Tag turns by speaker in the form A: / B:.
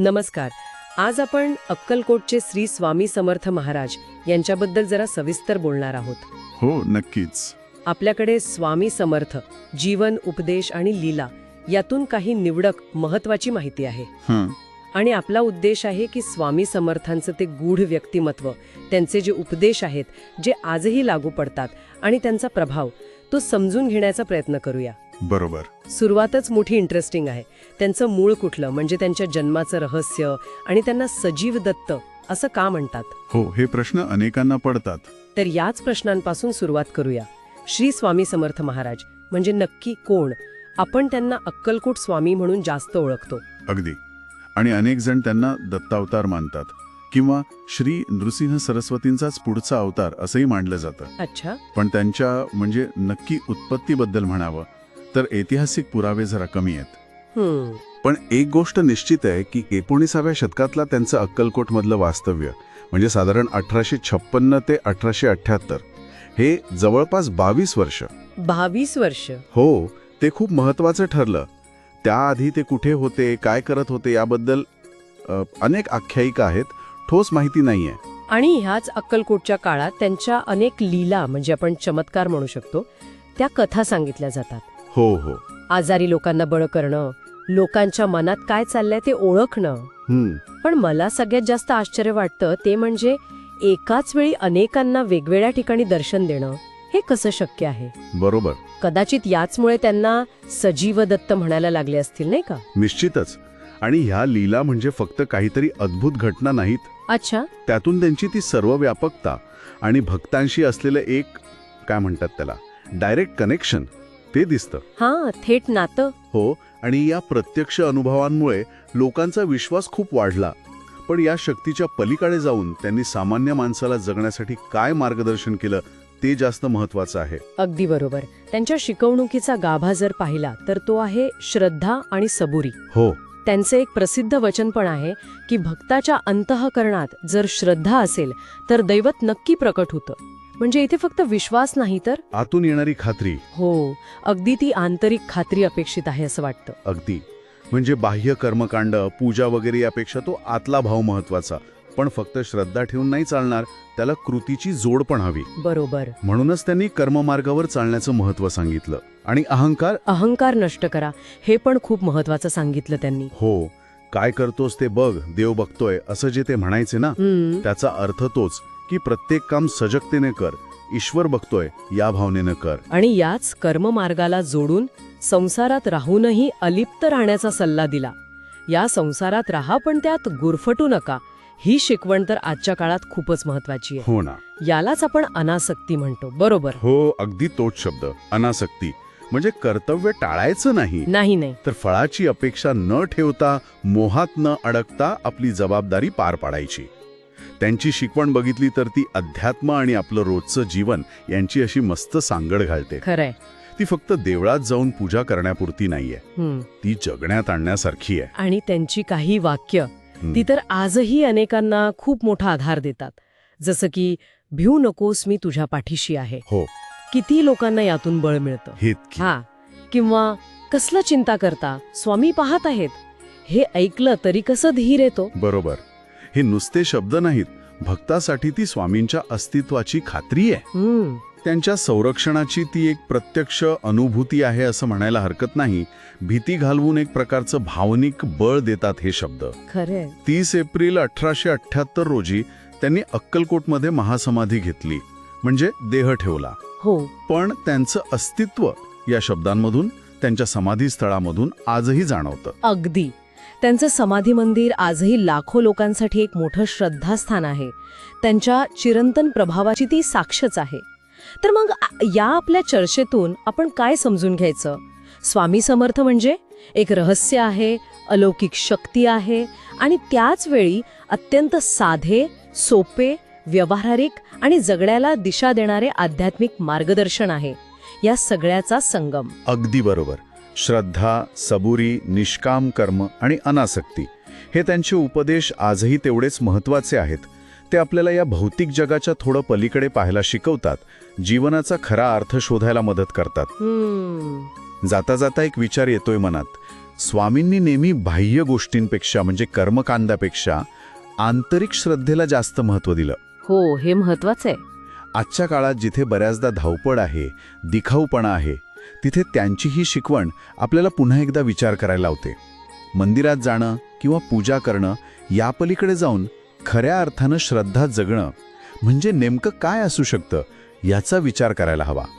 A: नमस्कार. आज आपण अक्कलकोटचे श्री स्वामी समर्थ महाराज यांच्याबद्दल जरा सविस्तर बोलणार आहोत.
B: हो नक्कीच.
A: आपल्याकडे स्वामी समर्थ जीवन उपदेश आणि लीला यातून काही निवडक महत्वाची माहिती आहे.
B: हं.
A: आणि आपला उद्देश आहे की स्वामी समर्थांचं ते गूढ व्यक्तिमत्व त्यांचे जे उपदेश आहेत जे आजही लागू पडतात आणि त्यांचा प्रभाव तो समजून घेण्याचा प्रयत्न करूया.
B: बरोबर.
A: सुरुवातच मोठी इंटरेस्टिंग आहे. त्यांचं मूळ कुठलं? म्हणजे त्यांच्या जन्माचं रहस्य आणि त्यांना सजीव दत्त असं का म्हणतात?
B: हो हे प्रश्न अनेकांना पडतात.
A: तर याच प्रश्नांपासून सुरुवात करूया. श्री स्वामी समर्थ महाराज म्हणजे नक्की कोण? आपण त्यांना अक्कलकोट स्वामी म्हणून जास्त ओळखतो.
B: अगदी. आणि अनेक जण त्यांना दत्तावतार मानतात. किंवा श्री नृसिंह सरस्वतींचाच पुढचा अवतार असंही मानलं जातं.
A: अच्छा.
B: पण त्यांच्या म्हणजे नक्की उत्पत्तीबद्दल म्हणावं तर ऐतिहासिक पुरावे जरा कमी आहेत.
C: पण एक गोष्ट निश्चित आहे की एकोणीसाव्या शतकातला त्यांचं अक्कलकोटमधलं वास्तव्य म्हणजे साधारण अठराशे छप्पन्न ते अठराशे अठ्ठ्याहत्तर हे जवळपास बावीस वर्ष.
A: बावीस वर्ष.
C: हो ते खूप महत्वाचं ठरलं. त्याआधी ते कुठे होते काय करत होते याबद्दल अनेक आख्यायिका आहेत ठोस माहिती नाहीये.
A: आणि ह्याच अक्कलकोटच्या काळात त्यांच्या अनेक लीला म्हणजे आपण चमत्कार म्हणू शकतो त्या कथा सांगितल्या जातात.
C: हो हो.
A: आजारी लोकांना बळ करणं लोकांच्या मनात काय चाललंय ते ओळखणं.
C: हम्म.
A: पण मला सगळ्यात जास्त आश्चर्य वाटतं ते म्हणजे एकाच वेळी अनेकांना वेगवेगळ्या ठिकाणी दर्शन देणं हे कसं शक्य आहे?
C: बरोबर.
A: कदाचित याचमुळे त्यांना सजीव दत्त म्हणायला लागले असतील नाही का?
C: निश्चितच. आणि ह्या लीला म्हणजे फक्त काहीतरी अद्भुत घटना नाहीत.
A: अच्छा.
C: त्यातून त्यांची ती सर्व व्यापकता आणि भक्तांशी असलेलं एक काय म्हणतात त्याला डायरेक्ट कनेक्शन ते दिसतं.
A: हा थेट नातं.
C: हो आणि या प्रत्यक्ष अनुभवांमुळे लोकांचा विश्वास खूप वाढला. पण या शक्तीच्या पलीकडे जाऊन त्यांनी सामान्य माणसाला जगण्यासाठी काय मार्गदर्शन केलं ते जास्त महत्वाचं आहे.
A: अगदी बरोबर. त्यांच्या शिकवणुकीचा गाभा जर पाहिला तर तो आहे श्रद्धा आणि सबुरी.
C: हो.
A: त्यांचं एक प्रसिद्ध वचन पण आहे की भक्ताच्या अंतःकरणात जर श्रद्धा असेल तर दैवत नक्की प्रकट होतं. म्हणजे इथे फक्त विश्वास नाही तर?
C: आतून येणारी खात्री.
A: हो अगदी ती आंतरिक खात्री अपेक्षित आहे असं वाटतं.
C: अगदी. म्हणजे बाह्य कर्मकांड पूजा वगैरे यापेक्षा तो आतला भाव महत्त्वाचा. पण फक्त श्रद्धा ठेवून नाही चालणार त्याला कृतीची जोड पण हवी.
A: बरोबर.
C: म्हणूनच त्यांनी कर्ममार्गावर चालण्याचं महत्त्व सांगितलं. आणि अहंकार?
A: अहंकार नष्ट करा हे पण खूप महत्वाचं सांगितलं त्यांनी.
C: हो. काय करतोस ते बघ देव बघतोय असं जे ते म्हणायचे ना त्याचा अर्थ तोच. की प्रत्येक काम सजगतेने कर ईश्वर बघतोय या भावनेनं कर.
A: आणि याच कर्ममार्गाला जोडून संसारात राहूनही अलिप्त राहण्याचा सल्ला दिला. या संसारात राहा पण त्यात गुरफटू नका. ही शिकवण तर आजच्या काळात खूपच महत्वाची आहे.
C: हो ना.
A: यालाच आपण अनासक्ती म्हणतो. बरोबर.
C: हो अगदी तोच शब्द अनासक्ती. म्हणजे कर्तव्य टाळायचं नाही.
A: नाही नाही.
C: तर फळाची अपेक्षा न ठेवता मोहात न अडकता आपली जबाबदारी पार पाडायची. त्यांची शिकवण बघितली तर ती अध्यात्म आणि आपलं रोजचं जीवन यांची अशी मस्त सांगड घालते.
A: खरंय.
C: ती फक्त देवळात जाऊन पूजा करण्यापुरती नाहीये. ती जगण्यात आणण्यासारखी आहे.
A: आणि त्यांची काही वाक्य. ती तर आजही अनेकांना खूप मोठा आधार देतात. जसं की भिऊ नकोस मी तुझ्या पाठीशी आहे.
C: हो.
A: किती लोकांना यातून बळ मिळतं. हा. किंवा कसलं चिंता करता? स्वामी पाहत आहेत. हे ऐकलं तरी कसं धीर येतो?
C: बरोबर. हे नुसते शब्द नाहीत. भक्तासाठी ती स्वामींच्या अस्तित्वाची खात्री आहे. त्यांच्या संरक्षणाची ती एक प्रत्यक्ष अनुभूती आहे असं म्हणायला हरकत नाही. भीती घालवून एक प्रकारचं भावनिक बळ देतात हे शब्द.
A: खरंय.
C: तीस एप्रिल अठराशे अठ्ठ्याहत्तर रोजी त्यांनी अक्कलकोटमध्ये महासमाधी घेतली. म्हणजे देह ठेवला.
A: हो.
C: पण त्यांचं अस्तित्व या शब्दांमधून त्यांच्या समाधीस्थळामधून आजही जाणवतं.
A: अगदी. त्यांचं समाधी मंदिर आजही लाखो लोकांसाठी एक मोठं श्रद्धास्थान आहे. त्यांच्या चिरंतन प्रभावाची ती साक्षच आहे. तर मग या आपल्या चर्चेतून आपण काय समजून घ्यायचं? स्वामी समर्थ म्हणजे एक रहस्य आहे अलौकिक शक्ती आहे आणि त्याच वेळी अत्यंत साधे सोपे व्यवहारिक आणि जगण्याला दिशा देणारे आध्यात्मिक मार्गदर्शन आहे. या सगळ्याचा संगम.
C: अगदी बरोबर. श्रद्धा सबुरी निष्काम कर्म आणि अनासक्ती हे त्यांचे उपदेश आजही तेवढेच महत्त्वाचे आहेत. ते आपल्याला या भौतिक जगाच्या थोडं पलीकडे पाहायला शिकवतात जीवनाचा खरा अर्थ शोधायला मदत करतात. जाता जाता एक विचार येतोय मनात. स्वामींनी नेहमी बाह्य गोष्टींपेक्षा म्हणजे कर्मकांडापेक्षा आंतरिक श्रद्धेला जास्त महत्त्व दिलं.
A: हो हे महत्वाचं आहे.
C: आजच्या काळात जिथे बऱ्याचदा धावपळ आहे दिखाऊपणा आहे तिथे त्यांची ही शिकवण आपल्याला पुन्हा एकदा विचार करायला लावते. मंदिरात जाणं किंवा पूजा करणं या पलीकडे जाऊन खऱ्या अर्थानं श्रद्धा जगणं म्हणजे नेमकं काय असू शकतं याचा विचार करायला हवा.